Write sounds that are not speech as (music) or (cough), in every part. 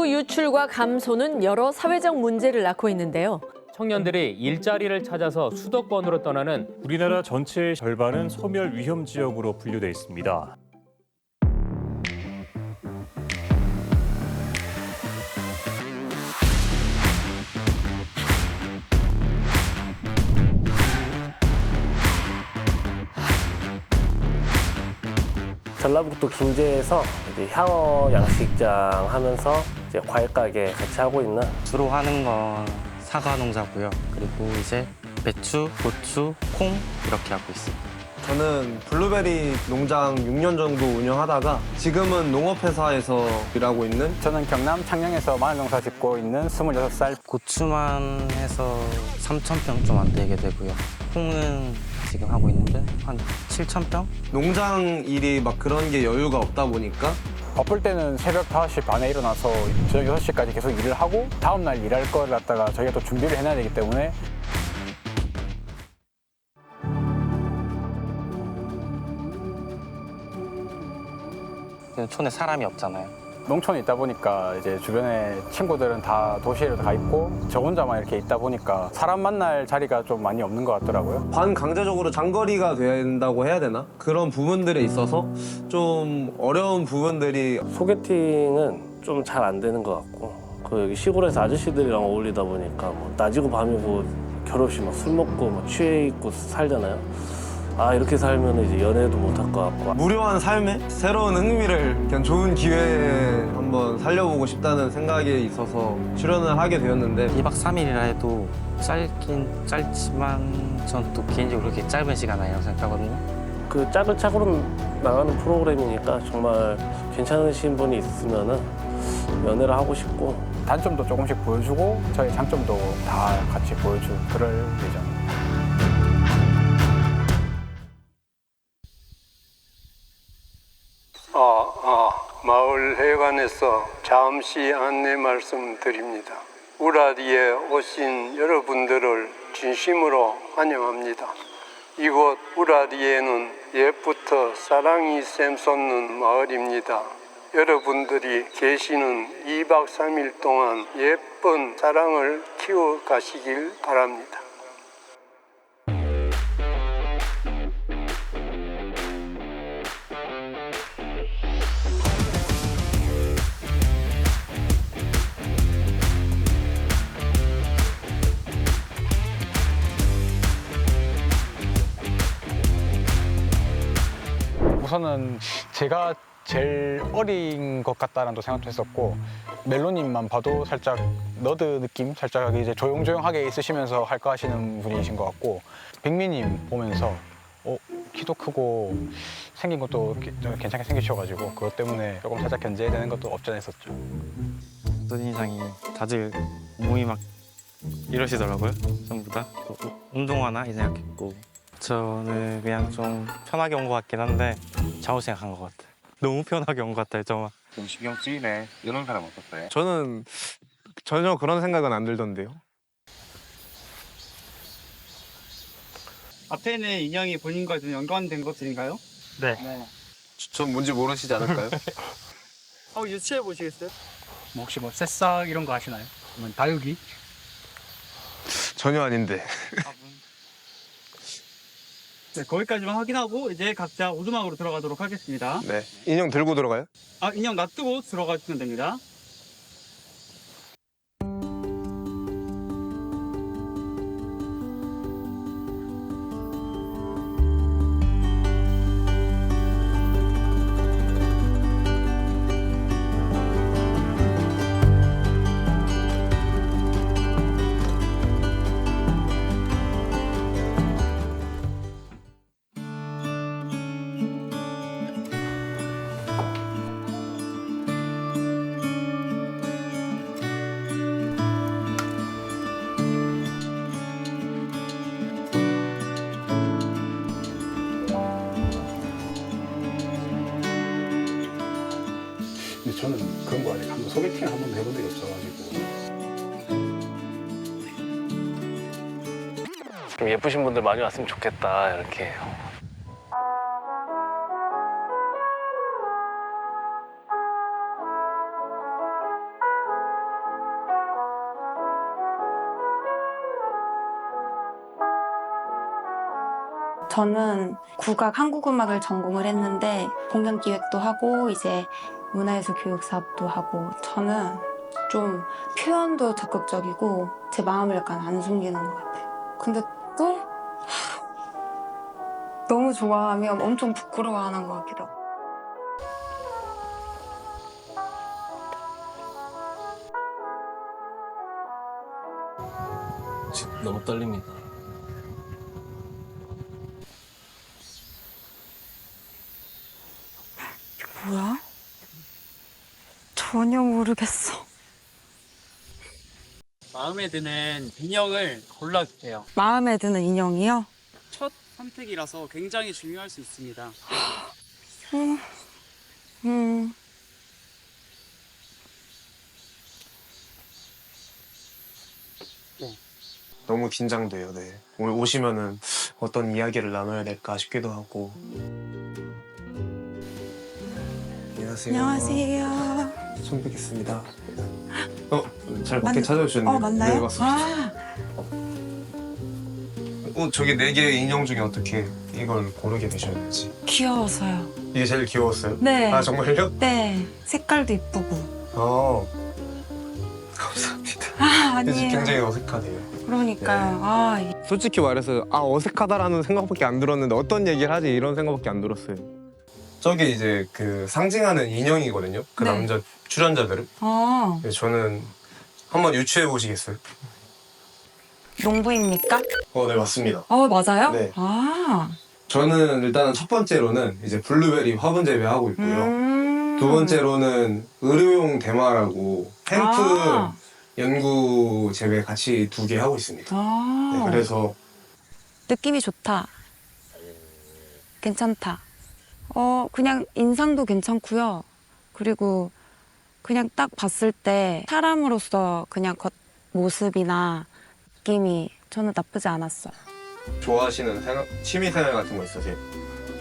인구 유출과 감소는 여러 사회적 문제를 낳고 있는데요. 청년들이 일자리를 찾아서 수도권으로 떠나는 우리나라 전체의 절반은 소멸 위험 지역으로 분류돼 있습니다. 전라북도 김제에서 이제 향어 양식장 하면서 이제 과일 가게 같이 하고 있는 주로 하는 건 사과 농사고요. 그리고 이제 배추, 고추, 콩 이렇게 하고 있어요. 저는 블루베리 농장 6년 정도 운영하다가 지금은 농업회사에서 일하고 있는 저는 경남 창녕에서 마늘 농사 짓고 있는 26살 고추만 해서 3천 평좀 안 되게 되고요. 콩은 지금 하고 있는데 한 7천 평? 농장 일이 막 그런 게 여유가 없다 보니까 바쁠 때는 새벽 5시 반에 일어나서 저녁 6시까지 계속 일을 하고 다음 날 일할 걸 갖다가 저희가 또 준비를 해놔야 되기 때문에 촌에 사람이 없잖아요. 농촌에 있다 보니까 이제 주변에 친구들은 다 도시에 가 있고 저 혼자만 이렇게 있다 보니까 사람 만날 자리가 좀 많이 없는 것 같더라고요. 반강제적으로 장거리가 된다고 해야 되나? 그런 부분들에 있어서 좀 어려운 부분들이 소개팅은 좀 잘 안 되는 것 같고 그 여기 시골에서 아저씨들이랑 어울리다 보니까 뭐 낮이고 밤이고 결혼식 막술 먹고 막 취해 있고 살잖아요. 아 이렇게 살면 이제 연애도 못할 것 같고 무료한 삶에 새로운 흥미를 그냥 좋은 기회에 한번 살려보고 싶다는 생각이 있어서 출연을 하게 되었는데 2박 3일이라 해도 짧긴 짧지만 전 또 개인적으로 그렇게 짧은 시간 아니라고 생각하거든요. 그 짜글짜글 나가는 프로그램이니까 정말 괜찮으신 분이 있으면은 연애를 하고 싶고 단점도 조금씩 보여주고 저희 장점도 다 같이 보여줄 그럴 예정. 마을 회관에서 잠시 안내 말씀드립니다. 우라디에 오신 여러분들을 진심으로 환영합니다. 이곳 우라디에는 옛부터 사랑이 샘솟는 마을입니다. 여러분들이 계시는 2박 3일 동안 예쁜 사랑을 키워 가시길 바랍니다. 우선은 제가 제일 어린 것 같다는 또 생각도 했었고 멜로님만 봐도 살짝 너드 느낌 살짝 이제 조용조용하게 있으시면서 할거 하시는 분이신 것 같고 백미님 보면서 어 키도 크고 생긴 것도 괜찮게 생기셔가지고 그것 때문에 조금 살짝 견제되는 것도 없지 않아 있었죠. 첫인상이 다들 몸이 막 이러시더라고요. 전부 다 운동하나 이 생각했고 저는 그냥 좀 편하게 온 것 같긴 한데 잘못 생각한 것 같아요. 너무 편하게 온 것 같아요, 정말. 좀 신경 쓰이네. 이런 사람 어떻어요? 저는 전혀 그런 생각은 안 들던데요. 앞에 있는 인형이 본인과 좀 연관된 것들인가요? 네. 전 뭔지 모르시지 않을까요? (laughs) 한번 유추해 보시겠어요? 뭐 혹시 뭐 새싹 이런 거 아시나요? 그러면 다육이? 전혀 아닌데. 네, 거기까지만 확인하고 이제 각자 오두막으로 들어가도록 하겠습니다. 네. 인형 들고 들어가요? 아, 인형 놔두고 들어가시면 됩니다. 예쁘신 분들 많이 왔으면 좋겠다 이렇게 저는 국악 한국 음악을 전공을 했는데 공연 기획도 하고 이제 문화예술 교육 사업도 하고 저는 좀 표현도 적극적이고 제 마음을 약간 안 숨기는 것 같아요. 근데 너무 좋아하면 엄청 부끄러워하는 것 같기도 하고. 지금 너무 떨립니다. 뭐야? 전혀 모르겠어. 마음에 드는 인형을 골라주세요. 마음에 드는 인형이요? 첫 선택이라서 굉장히 중요할 수 있습니다. 음, 음. 너무 긴장돼요. 네. 오늘 오시면은 어떤 이야기를 나눠야 될까 싶기도 하고. 안녕하세요. 안녕하세요. 처음 뵙겠습니다. 어, 잘 만- 밖에 찾아오셨네요. 어, 맞나요? 네, 맞습니다. 아, 어, 저기 네 개의 인형 중에 어떻게 이걸 고르게 되셨는지. 귀여워서요. 이게 제일 귀여웠어요? 네. 아, 정말요? 네, 색깔도 이쁘고. 어. (laughs) 감사합니다. 아, 지금 아니에요. 굉장히 어색하네요. 그러니까요. 아, 이- 솔직히 말해서 아 어색하다라는 생각밖에 안 들었는데 어떤 얘기를 하지 이런 생각밖에 안 들었어요. 저게 이제 그 상징하는 인형이거든요. 그 네. 남자 출연자들은. 아, 근데 저는 한번 유추해 보시겠어요? 농부입니까? 어, 네 맞습니다. 어, 맞아요? 네. 아, 저는 일단은 첫 번째로는 이제 블루베리 화분 재배하고 있고요. 음. 두 번째로는 의료용 대마라고 햄프 아. 연구 재배 같이 두 개 하고 있습니다. 아, 네, 그래서 느낌이 좋다. 괜찮다. 어, 그냥 인상도 괜찮고요. 그리고 그냥 딱 봤을 때 사람으로서 그냥 겉 모습이나 느낌이 저는 나쁘지 않았어요. 좋아하시는 생각, 취미 생활 같은 거 있으세요?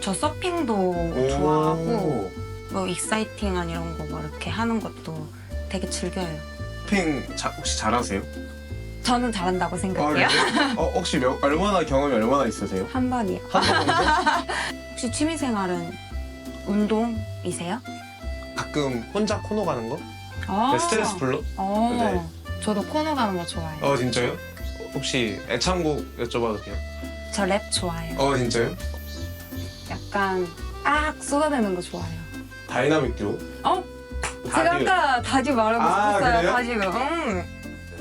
저 서핑도 좋아하고 뭐 익사이팅한 이런 거 뭐 이렇게 하는 것도 되게 즐겨요. 쇼핑 자- 혹시 잘하세요? 저는 잘한다고 생각해요. 어, 혹시 몇, 얼마나 경험이 얼마나 있으세요? 한 번이요. 한 번 정도? (laughs) 혹시 취미 생활은 운동이세요? 가끔 혼자 코너 가는 거? 아. 네, 스트레스 풀러? 어, 네. 저도 코너 가는 거 좋아해요. 어 진짜요? 혹시 애창곡 여쭤봐도 돼요? 저 랩 좋아해요. 어 진짜요? 약간 악 쏟아내는 거 좋아해요. 다이나믹 듀오? 어? 제가 다듀. 아까 다듀 말하고 아, 싶었어요. 그래요? 음.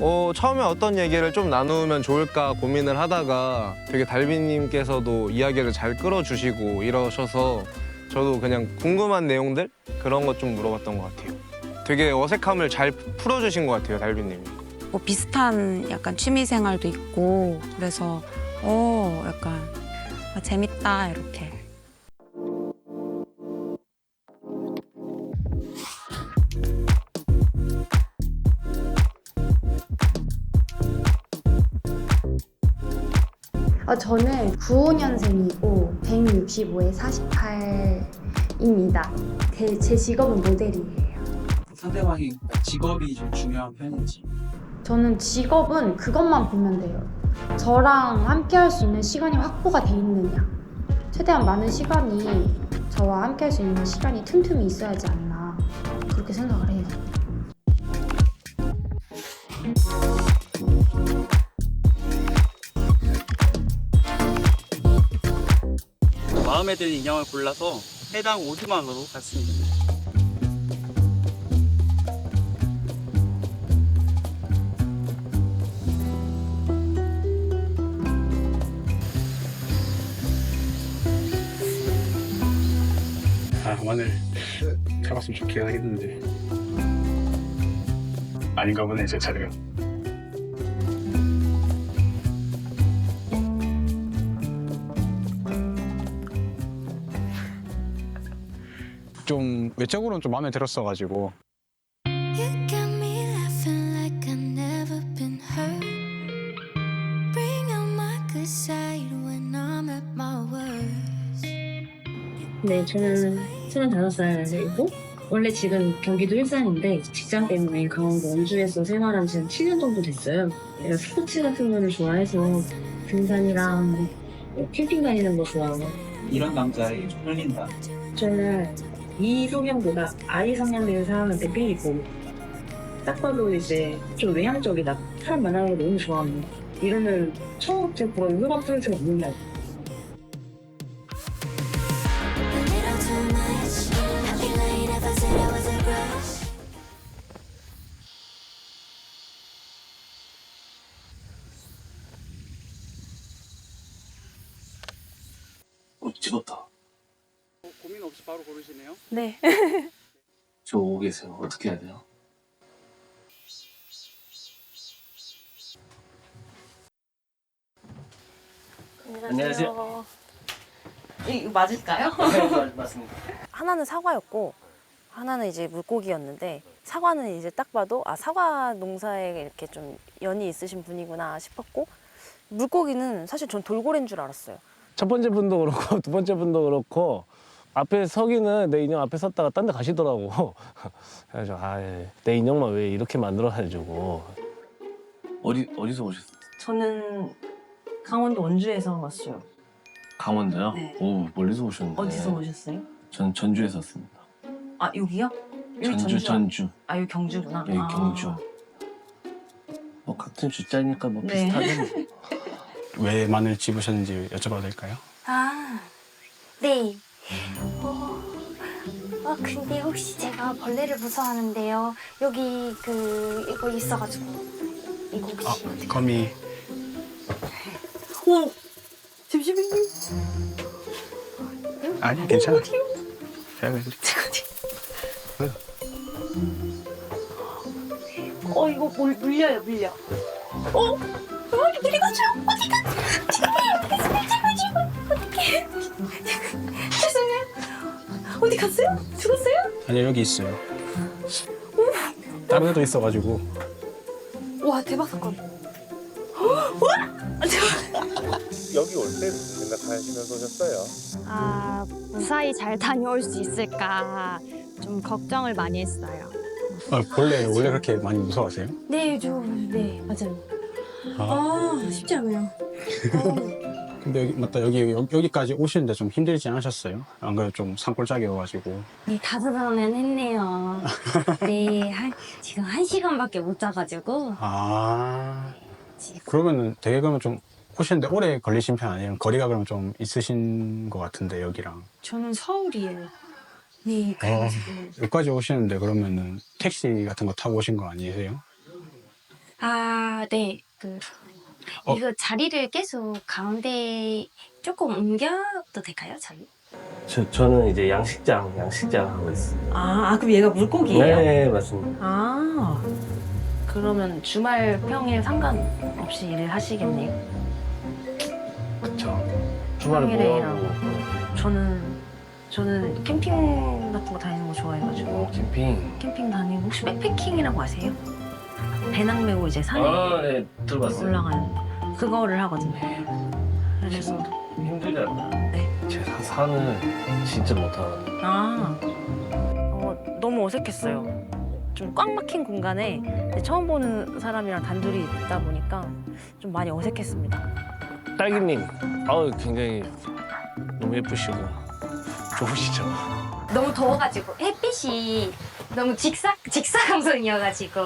어, 처음에 어떤 얘기를 좀 나누면 좋을까 고민을 하다가 되게 달빈님께서도 이야기를 잘 끌어주시고 이러셔서 저도 그냥 궁금한 내용들 그런 것 좀 물어봤던 것 같아요. 되게 어색함을 잘 풀어주신 것 같아요, 달빈님이. 뭐 비슷한 약간 취미 생활도 있고 그래서 어 약간 아, 재밌다 이렇게. 어, 저는 95년생이고 165에 48입니다. 제 직업은 모델이에요. 상대방이 직업이 좀 중요한 편인지. 저는 직업은 그것만 보면 돼요. 저랑 함께 할 수 있는 시간이 확보가 돼 있느냐. 최대한 많은 시간이 저와 함께 할 수 있는 시간이 틈틈이 있어야지 않나. 그렇게 생각을 해요. 마음에 드는 인형을 골라서 해당 갔으면 됩니다. 아 오늘 잡았으면 좋긴 하겠는데 아닌가 보네 제 차례가 좀 외적으로는 좀 마음에 들었어가지고 You got me laughing like I've never been hurt. Bring out my good side when I'm at my worst. 네, 저는 25살이고 원래 지금 경기도 일산인데 직장 때문에 강원도 원주에서 생활한 지한 7년 정도 됐어요. 제가 스포츠 같은 거를 좋아해서 등산이랑 캠핑 다니는 거 좋아하고 이런 남자에게 좀 끌린다. 저는 이 성향보다 아이 성향의 사람한테 끌리고 딱 봐도 이제 좀 외향적이다 사람 만나는 거 너무 좋아합니다 이러면 처음부터 그런 풀 수가 없는 날 네. 저 오고 계세요. 어떻게 해야 돼요? 안녕하세요. 이거 맞을까요? 네, 맞습니다. (laughs) 하나는 사과였고 하나는 이제 물고기였는데 사과는 이제 딱 봐도 아 사과 농사에 이렇게 좀 연이 있으신 분이구나 싶었고 물고기는 사실 전 돌고래인 줄 알았어요. 첫 번째 분도 그렇고 (laughs) 두 번째 분도 그렇고 앞에 서기는 내 인형 앞에 섰다가 딴 데 가시더라고. (laughs) 그래서 아내 인형만 왜 이렇게 만들어 가지고 어디 어디서 오셨어요? 저는 강원도 원주에서 왔어요. 강원도요? 네. 오 멀리서 오셨는데. 어디서 오셨어요? 전 전주에서 왔습니다. 아 여기요? 여기 전주 전주. 아 여기 경주구나. 여기 아. 경주. 뭐 같은 주자니까 뭐 네. 비슷하죠. (laughs) 왜 마늘 집으셨는지 여쭤봐도 될까요? 아, 네. 어, 아, 근데 혹시 제가 벌레를 무서워하는데요. 여기 그 이거 있어가지고 이거 혹시 아, 거미 오, 잠시만요. 아니 괜찮아. 제가 그냥 어 이거 물, 물려요 물려. 어? 어 이거 물리가죠? 어 갔어요? 죽었어요? 아니 여기 있어요. 다른 데도 있어가지고 와 대박 사건. (gasps) 와! (laughs) 여기 올 때 무슨 생각하시면서 오셨어요? 아, 무사히 잘 다녀올 수 있을까 좀 걱정을 많이 했어요. 아, 원래 원래 그렇게 많이 무서워하세요? 네, 저, 네, 맞아요. 아. 아, 쉽지 않아요. 근데 여기 맞다 여기 여- 여기까지 오시는데 좀 힘들지 않으셨어요? 안 그래도 좀 산골짜기여가지고 네 다섯 번은 했네요 (laughs) 네 한, 지금 한 시간밖에 못 자가지고 아 그러면은 되게 그러면 좀 오시는데 오래 걸리신 편 아니에요? 거리가 그러면 좀 있으신 것 같은데 여기랑 저는 서울이에요 네 어, 여기까지 오시는데 그러면은 택시 같은 거 타고 오신 거 아니세요? 아, 네. 그 어. 이거 자리를 계속 가운데 조금 옮겨도 될까요, 자리? 저 저는 이제 양식장 양식장 하고 있어요. 아, 아, 그럼 얘가 물고기예요? 네 맞습니다. 아 그러면 주말 평일 상관없이 일을 하시겠네요. 그쵸. 주말에 평일에 뭐. 하고 저는 저는 캠핑 같은 거 다니는 거 좋아해가지고 캠핑. 캠핑 다니고 혹시 백패킹이라고 아세요? 배낭 메고 이제 산에 아, 네 들어봤어요. 올라가는 거. 그거를 하거든요. 그래서 힘들지 않나? 네. 제가 산을 진짜 못하거든요. 아 어, 너무 어색했어요. 좀 꽉 막힌 공간에 이제 처음 보는 사람이랑 단둘이 있다 보니까 좀 많이 어색했습니다. 딸기님, 아우 굉장히 너무 예쁘시고 좋으시죠. 너무 더워가지고 햇빛이 너무 직사 직사광선이어가지고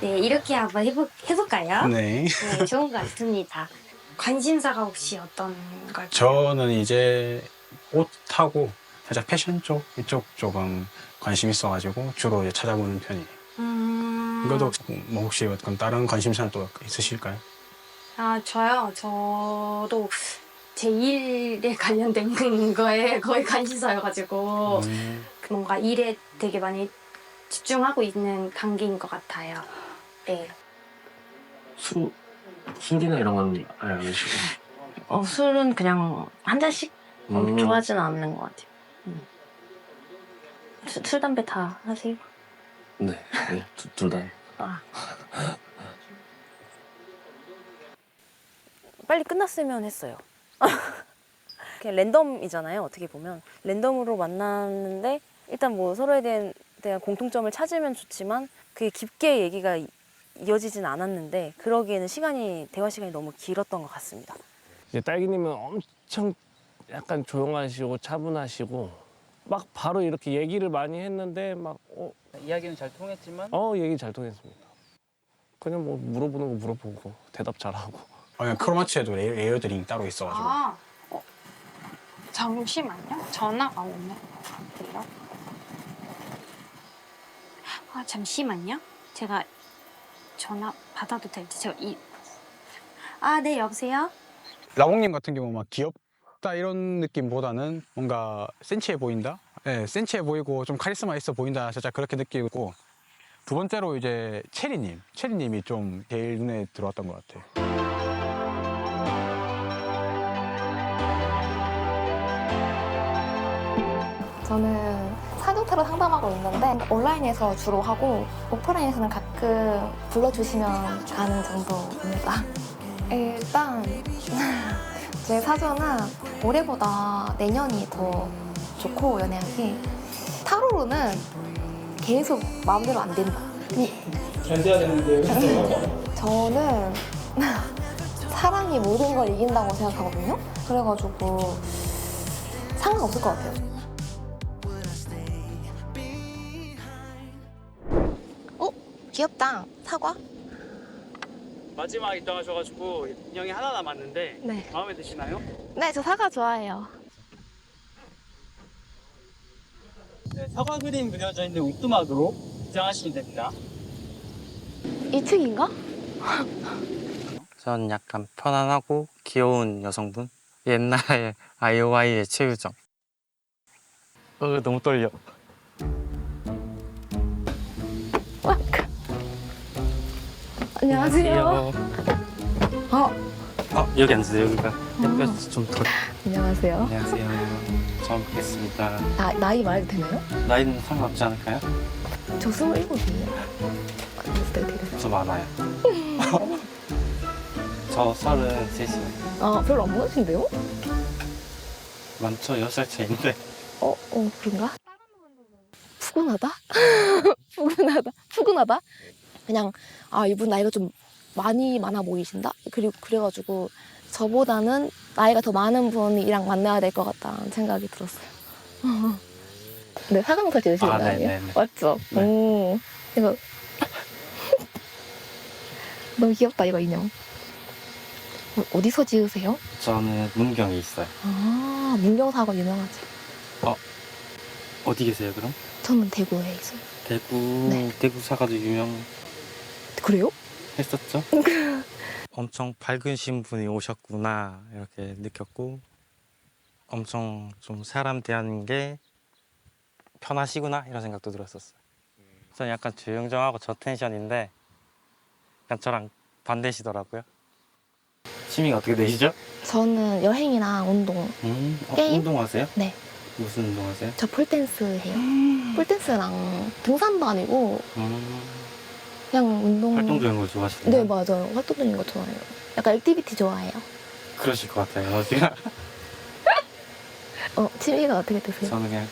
네 이렇게 한번 해보, 해볼까요? 네. 네, 좋은 것 같습니다. 관심사가 혹시 어떤 걸? 저는 이제 옷하고 살짝 패션 쪽 이쪽 쪽은 관심 있어가지고 주로 이제 찾아보는 편이에요. 음... 이것도 뭐 혹시 어떤 다른 관심사는 또 있으실까요? 아 저요. 저도 제 일에 (laughs) 관련된 거에 거의 관심사여가지고 음, 그 뭔가 일에 되게 많이 집중하고 있는 단계인 것 같아요. 네. 술 술이나 이런 건 아예 안 드시고. 어, 술은 그냥 한 잔씩 어, 음. 좋아하지는 않는 것 같아요. 음. 술, 술, 담배 다 하세요? 네, 네, 두, 둘 다. 아. (laughs) 빨리 끝났으면 했어요. (laughs) 그냥 랜덤이잖아요. 어떻게 보면 랜덤으로 만났는데 일단 뭐 서로에 대한, 대한 공통점을 찾으면 좋지만 그게 깊게 얘기가 이- 이어지진 않았는데 그러기에는 시간이 대화 시간이 너무 길었던 것 같습니다. 이제 딸기님은 엄청 약간 조용하시고 차분하시고 막 바로 이렇게 얘기를 많이 했는데 막 어, 이야기는 잘 통했지만 어 얘기 잘 통했습니다. 그냥 뭐 물어보는 거 물어보고 대답 잘하고. 아, 크로마치에도 레이어, 레이어드링 따로 있어가지고 아, 어, 잠시만요. 전화가 오네. 그래요? 아, 잠시만요. 제가 전화 받아도 될지 제가 이. 아, 네, 여보세요? 라봉님 같은 경우 막 귀엽다 이런 느낌보다는 뭔가 센치해 보인다? 네, 센치해 보이고 좀 카리스마 있어 보인다 살짝 그렇게 느끼고 두 번째로 이제 체리님, 체리님이 좀 제일 눈에 들어왔던 것 같아요. 저는 사교태로 상담하고 있는데 온라인에서 주로 하고 오프라인에서는 가끔 불러주시면 가는 정도입니다. 일단 (laughs) 제 사전은 올해보다 내년이 더 좋고 연애하기 타로로는 계속 마음대로 안 된다. 잘 돼야 되는데 저는 (laughs) 사랑이 모든 걸 이긴다고 생각하거든요. 그래가지고 상관없을 것 같아요. 귀엽다. 사과? 마지막에 입장하셔가지고 인형이 하나 남았는데 네. 마음에 드시나요? 네, 저 사과 좋아해요. 네, 사과 그림 그려져 있는 웃두막으로 입장하시면 됩니다. 2층인가? 전 약간 편안하고 귀여운 여성분. 옛날에 아이오아이의 최유정. 어, 너무 떨려. 안녕하세요. 어, 어, 여기 앉으세요. 여기가 햇볕이 좀 덜. 안녕하세요. 안녕하세요. 처음 뵙겠습니다. 나, 나이 말해도 되나요? 나이는 상관없지 않을까요? 저 27이에요. 어렸을 때 되게. 저 많아요. 저 서른 셋이요. 아, 별로 안 보이신데요? 많죠? 6살 차이인데. 어, 어, 그런가? 푸근하다? (laughs) 푸근하다? 푸근하다? 그냥, 아, 이분 나이가 좀 많이 많아 보이신다? 그리고 그래가지고 저보다는 나이가 더 많은 분이랑 만나야 될 것 같다는 생각이 들었어요. (laughs) 네, 사과농사 지으시는 아, 거 네, 아니에요? 네, 네. 맞죠? 네. 오, 이거. (laughs) 너무 귀엽다, 이거 인형. 어, 어디서 지으세요? 저는 문경에 있어요. 아, 문경사과 유명하지. 어, 어디 계세요, 그럼? 저는 대구에 있어요. 대구, 네. 대구 사과도 유명 했었죠? 그래요? (laughs) 엄청 밝으신 분이 오셨구나, 이렇게 느꼈고, 엄청 좀 사람 대하는 게 편하시구나, 이런 생각도 들었었어요. 저는 약간 조용조용하고 저 텐션인데, 약간 저랑 반대시더라고요. 취미가 어떻게 되시죠? 저는 여행이랑 운동, 음, 어, 게임? 운동하세요? 네. 무슨 운동하세요? 저 폴댄스 해요. 폴댄스랑 등산도 아니고 음, 그냥 운동. 활동적인 걸 좋아하시나요? 네, 맞아요. 활동적인 거 좋아해요. 약간 액티비티 좋아해요. 그러실 것 같아요. 제가 어, 취미가 어떻게 되세요? 저는 그냥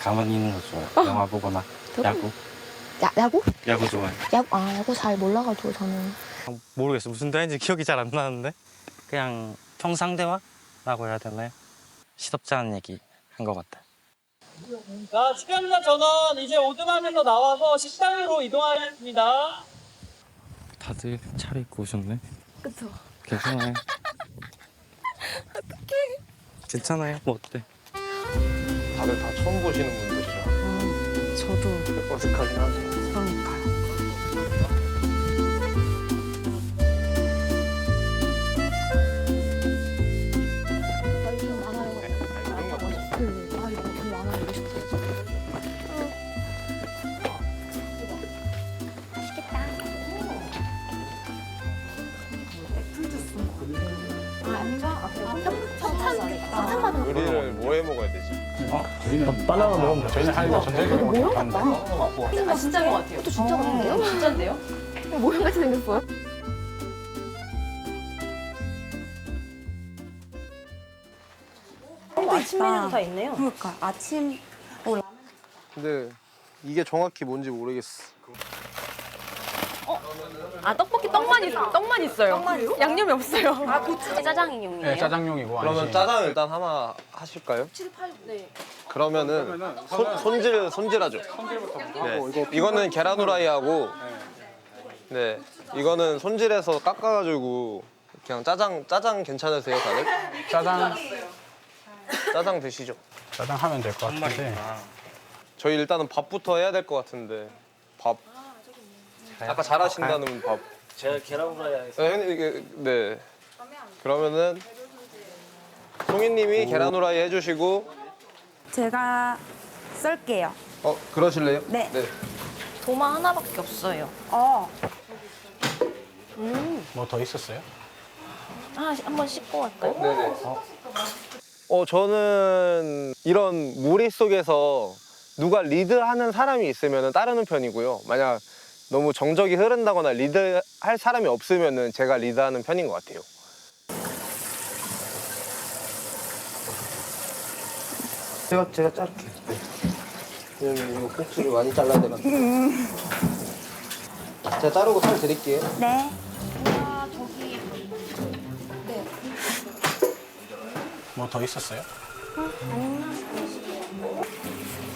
가만히 있는 거 좋아해요. 영화 보거나 저도- 야구, 야, 야구? 야구 좋아해요. 야구, 아, 야구 잘 몰라가지고 저는. 어, 모르겠어 무슨 대화인지 기억이 잘 안 나는데 그냥 평상 대화라고 해야 되나요? 시덥지 않은 얘기 한 것 같아요. 자, 식감사 전원 이제 오두막에서 나와서 식당으로 이동하겠습니다. 다들 차려입고 오셨네. 그쵸. 괜찮아요. (laughs) 어떡해. 괜찮아요. 뭐 어때? 다들 다 처음 보시는 분들이죠. 저도 어색하긴 하죠. 요리를 뭐해 먹어야 되지? 바나나 먹으면 돼. 저희는 한 전체적으로 같다. 아, 진짜인 것 같아요. 또 진짜 같은데요? 진짜인데요? 모형 같이 생겼어요. 아침 메뉴도 다 있네요. 그러니까 아침 근데 이게 정확히 뭔지 모르겠어. 아 떡볶이 떡만 있어. 떡만 있어요. 양념이 없어요. 아 고추 짜장이용이에요? 네, 짜장용이고 그러면 아니지. 짜장 일단 하나 하실까요? 7, 8, 네. 그러면은 손, 손질 손질하죠. 네. 이거는 계란 후라이하고 네 이거는 손질해서 깎아 가지고 그냥 짜장 짜장 괜찮으세요 다들? 짜장 짜장 드시죠. 짜장 하면 될 것 같은데. 저희 일단은 밥부터 해야 될 것 같은데 밥. 아까 잘하신다는 밥. 제가 계란 후라이 하겠습니다. 네, 이게- 네. 그러면은 송이님이 계란 후라이 해주시고 제가 썰게요. 어 그러실래요? 네. 도마 하나밖에 없어요. 어. 음. 뭐더 있었어요? 아, 한번 씻고 갈까요? 네네. 어 저는 이런 무리 속에서 누가 리드하는 사람이 있으면 따르는 편이고요. 만약 너무 정적이 흐른다거나 리드할 사람이 없으면 제가 리드하는 편인 것 같아요. 제가 제가 자를게요. 왜냐면 이거 꼭지를 많이 잘라야 돼가지고. 제가 자르고 살 드릴게요. 네. 뭐더 있었어요?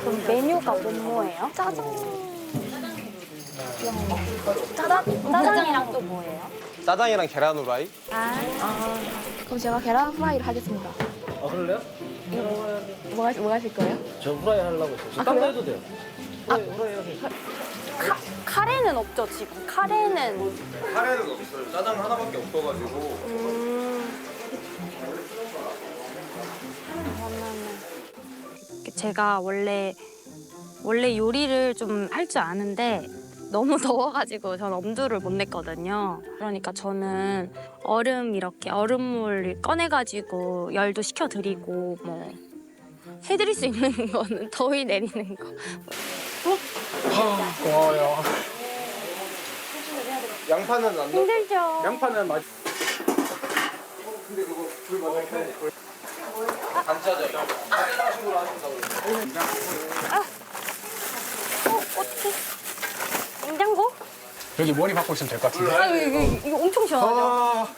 그럼 메뉴가 뭐 뭐예요? 짜장. 짜장? 짜장이랑 또 뭐예요? 짜장이랑 계란 후라이. 아, 그럼 제가 계란 후라이를 하겠습니다. 아 그럴래요? 뭐, 하- 뭐 하실 거예요? 저 후라이 하려고 했어요. 아, 딴거? 해도 돼요. 후라이, 후라이 하세요. 카, 카레는 없죠 지금. 카레는 카레는 없어요. 짜장 하나밖에 없어가지고. 음. 그러면은 제가 원래 원래 요리를 좀 할 줄 아는데 너무 (laughs) 더워가지고 전 엄두를 못 냈거든요. 그러니까 저는 얼음 이렇게 얼음물 꺼내가지고 열도 식혀드리고 뭐 해드릴 수 있는 (laughs) 거는 더위 내리는 거. 아, 고마워요. 양파는 안 넣어. 힘들죠. 양파는 맛. 근데 그거 불 맞아야 돼. 반짜장. 식으로 하신다고. 어 어떻게? 냉장고? 여기 머리 박고 있으면 될 것 같은데. 아 이거, 이거, 이거 엄청 시원하죠?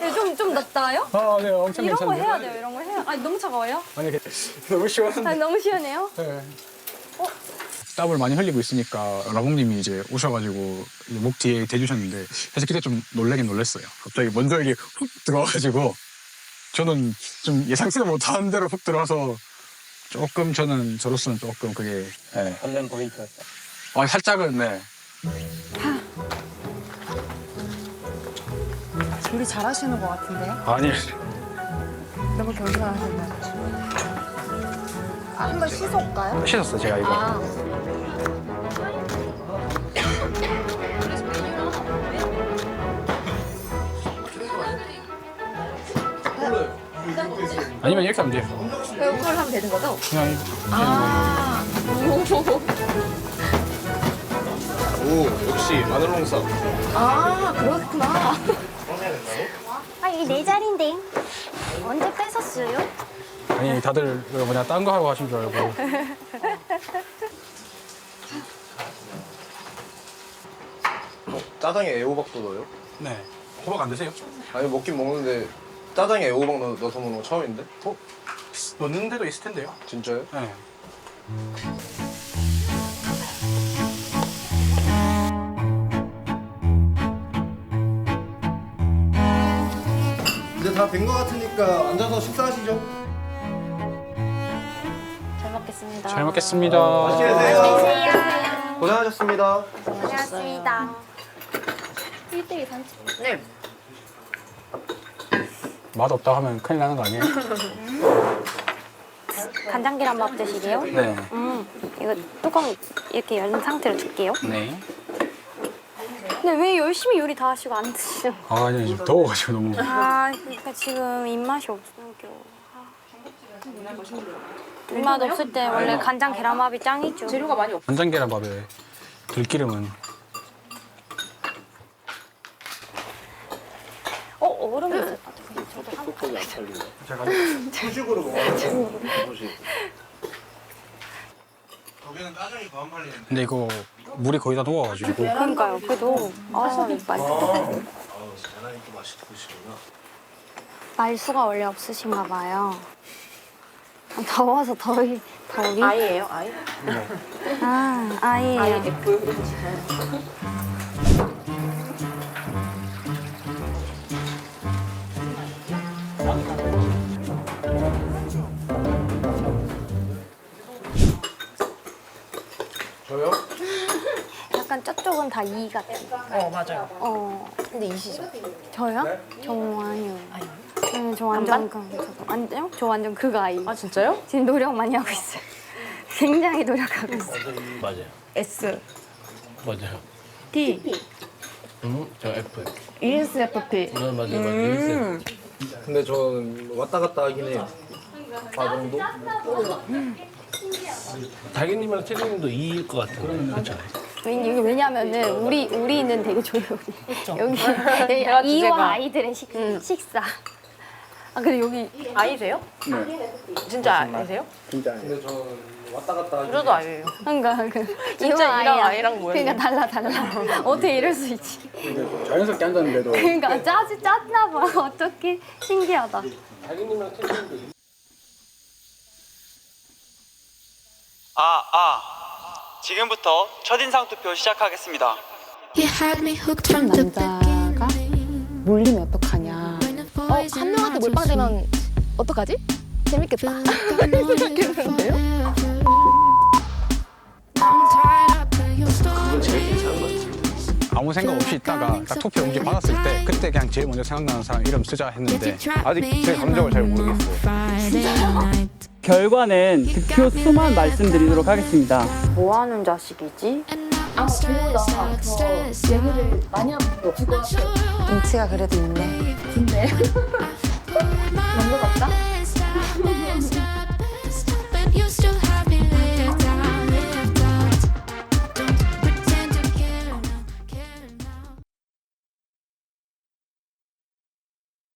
네, 좀, 좀 낫다요? 아, 네, 엄청 이런 거 괜찮은데. 해야 돼요, 이런 거 해야. 아니, 너무 차가워요? 아니, 이게 (laughs) 너무 시원한데. 아, 너무 시원해요? 네. 땀을 많이 흘리고 있으니까 라봉님이 이제 오셔가지고 이제 목 뒤에 대주셨는데 사실 그때 좀 놀라긴 놀랐어요. 갑자기 먼저 이게 훅 들어와가지고 저는 좀 예상치 못한 대로 훅 들어와서 조금 저는 저로서는 조금 그게 네. 설렘 포인트였어요. 아, 살짝은 네. 요리 잘하시는 것 같은데? 아니 너무 겸손하셨나요? 아, 한번 씻어올까요? 씻었어 제가 이거. 아. 아니면 이렇게 하면 돼요. 이걸 하면 되는 거죠? 그냥 아. 오 역시 마늘롱쌈. 아, 그렇구나. (laughs) 아, 이게 내 자리인데. 언제 뺏었어요? 아니 다들 그 뭐냐 딴 거 하고 하신 줄 알고. 짜장에 애호박도 넣어요? 네. 호박 안 드세요? 아니 먹긴 먹는데 짜장에 애호박 넣, 넣어서 먹는 거 처음인데? 어? 넣는 데도 있을 텐데요. 진짜요? 네. 다된거 같으니까 앉아서 식사하시죠. 잘 먹겠습니다. 잘 먹겠습니다. 맛있게 드세요. 고생하셨습니다. 고맙습니다. 1대1 산책. 네. 맛 없다 하면 큰일 나는 거 아니에요? 간장 계란밥 드시게요? 네. 음, 이거 뚜껑 이렇게 열린 상태로 줄게요. 네. 근데 왜 열심히 요리 다 하시고 안 드시는 거예요? 아, 아니 더워가지고 너무. 아, 그러니까 지금 입맛이 없으니까. 입맛 없을 때 원래 간장 계란밥이 짱이죠. 재료가 많이 없. 간장 계란밥에 들기름은 어, 얼음이 안 살린다. 제가 후식으로 먹어요. (laughs) 후식. 두 근데 이거 물이 거의 다 녹아가지고 그러니까요. 그래도 아. 계란이 또 맛있으시구나. 말수가 원래 없으신가 봐요. 더워서 더위 더위. 아이예요, 아이? 아 아이예요. 아이. 저쪽은 다이 같아요. 어, 맞아요. 어. 근데 이시죠? 저요? 네? 저 아니요. 네, 저 완전 그, 저도 완전 저 완전 그거 아이. 아, 진짜요? 지금 노력 많이 하고 있어요. (laughs) 굉장히 노력하고 있어요. 맞아요. S. 맞아요. T. 음, 저 F. ESFP. 네, 맞아요, 맞아요. 음. 근데 저는 왔다 갔다 하긴 해요. 아 정도? 달기님이랑 체리님도 E일 것 같은데. 그렇죠? 왜- 이게 왜냐면은 우리 우리는 되게 조용히 여기 (laughs) 대화 이와 주제가. 아이들의 식, 식사. 아 근데 여기 아이세요? 진짜 아이세요? 진짜. 근데 저는 왔다 갔다 하긴 저도 아이예요. 그러니까 그 진짜 이와 이랑. 아이랑 뭐예요? 그러니까 달라 달라. (laughs) 어떻게 이럴 수 있지? 자연스럽게 앉았는데도 그러니까 짜지 짰나 봐. (laughs) 어떻게 신기하다. 달기님이랑 체리님도 E. 아, 아. 지금부터 첫인상 투표 시작하겠습니다. You had me hooked from the 남자가 몰리면 어떡하냐. 어, 한 명한테 몰빵되면 어떡하지? 재밌겠다. (laughs) 생각했는데요? 그건 제일 괜찮은 것 같아요. 아무 생각 없이 있다가 딱 투표 용지 받았을 때 그때 그냥 제일 먼저 생각나는 사람 이름 쓰자 했는데 아직 제 감정을 잘 모르겠어요. (laughs) 결과는 득표 수만 말씀드리도록 하겠습니다. 뭐 하는 자식이지? 아, 둘다 저 얘기를 많이 한 적이 없을 것 같아요. 눈치가 그래도 있네. 근데 (laughs)